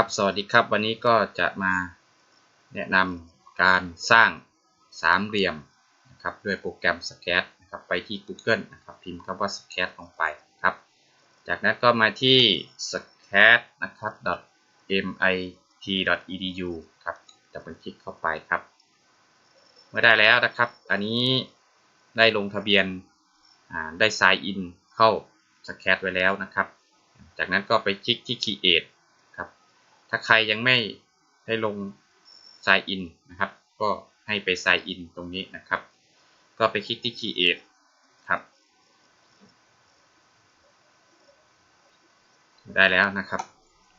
ครับสวัสดีครับ วันนี้ก็จะมาแนะนำการสร้างสามเหลี่ยมนะครับด้วยโปรแกรม Sketch นะครับไปที่ Google นะครับพิมพ์คำว่า Sketch ลงไปครับ จากนั้นก็มาที่ sketch นะครับ mit.edu ครับจะเป็นคลิกเข้าไปครับ เมื่อได้แล้วนะครับ อันนี้ได้ลงทะเบียนได้ sign in เข้า Sketch ไว้แล้วนะครับ จากนั้นก็ไปคลิกที่ create ถ้าใครยังไม่ได้ลง sign in นะครับ ก็ให้ไป sign in ตรงนี้นะครับ ก็ไปคลิกที่ create ครับ ได้แล้วนะครับ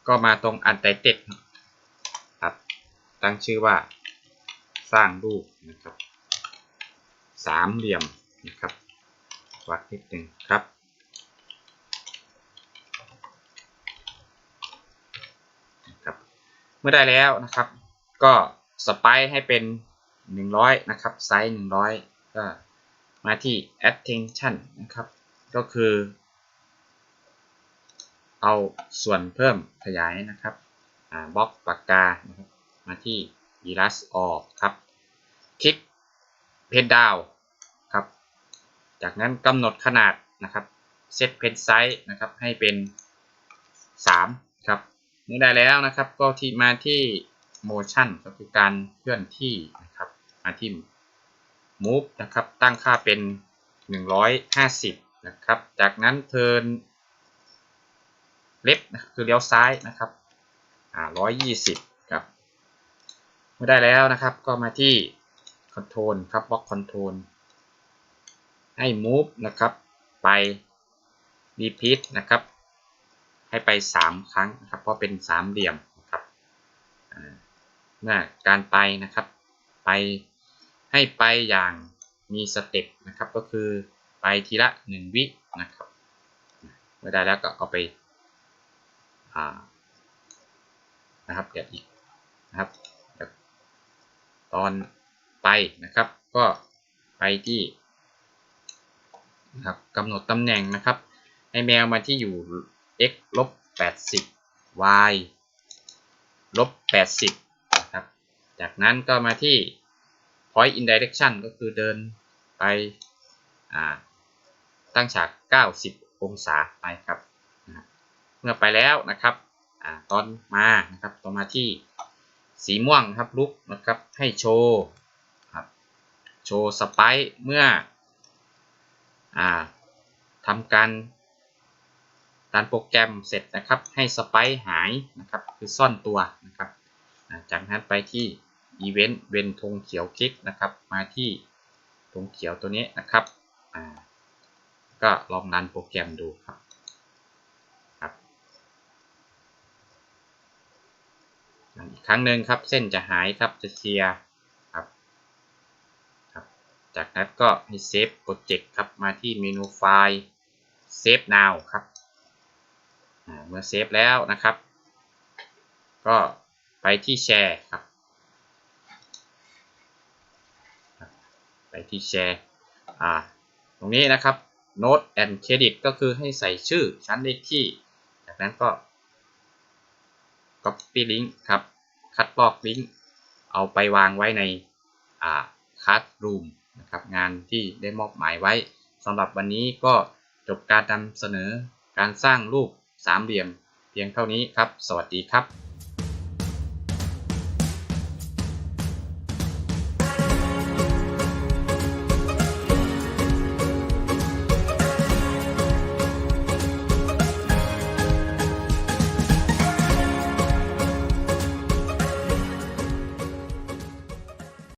ก็มาตรง untitled ครับ ตั้งชื่อว่าสร้างรูปนะครับ สามเหลี่ยมนะครับวัดนิดหนึ่งครับ มื่อได้แล้วนะครับ ก็สไปให้เป็น 100 นะครับไซส์100 ก็มาที่ attention นะครับ ก็คือ เอาส่วนเพิ่มขยายนะครับบล็อกปากกานะครับมาที่ erase ออกครับ คลิกเพนดาวครับ จากนั้นกำหนดขนาดนะครับเซตเพนไซส์นะครับให้เป็น 3 ครับ นี่ได้แล้วนะครับก็ที่มาที่ motion ก็คือการเคลื่อนที่นะครับมาที่ move นะครับตั้งค่าเป็น 150 นะครับ จากนั้น turn left คือเลี้ยวซ้ายนะครับอ่า120 ครับเมื่อได้แล้วนะครับก็มาที่ control ครับ block control ให้ move นะครับไป repeat นะครับ ให้ไป 3 ครั้งนะครับ เพราะเป็นสามเหลี่ยมนะครับเมื่อการไปนะครับไปให้ไปอย่างมีสเต็ปนะครับก็คือไปทีละ 1 วินะครับเมื่อได้แล้วก็เอาไปนะครับเดี๋ยวอีกนะครับตอนไปนะครับก็ไปที่นะครับกำหนดตำแหน่งนะครับ ให้แมวมาที่อยู่ x ลบ80 y ลบ80นะครับ จากนั้นก็มาที่ point in direction ก็คือเดินไปตั้งฉาก 90 องศาไปครับเมื่อไปแล้วนะครับอตอนมานะครับต่อมาที่สีม่วงครับลุกนะครับให้โชว์ครับโชว์สไปเมื่ออทำการารโปรแกรมเสร็จนะครับให้สไปหายนะครับคือซ่อนตัวนะครับจากนั้นไปที่อีเวนต์เวนธงเขียวคลิกนะครับ มาที่ธงเขียวตัวนี้นะครับก็ลองรันโปรแกรมดูครับครับอีกครั้งหนึ่งครับเส้นจะหายครับจะเคลียร์ครับครับ จากนั้นก็ให้เซฟโปรเจกต์ครับมาที่เมนูไฟล์เซฟ now ครับ เมื่อเซฟแล้วนะครับ ก็ไปที่แชร์ครับ ไปที่แชร์อ่าตรงนี้นะครับ Note and Credit ก็คือให้ใส่ชื่อชั้นเลขที่ จากนั้นก็ Copy Link ครับ คัดลอกลิงก์เอาไปวางไว้ในคัสรูมนะครับงานที่ได้มอบหมายไว้สำหรับวันนี้ก็จบการนำเสนอการสร้างรูป สามเหลี่ยม เพียงเท่านี้ครับ สวัสดีครับ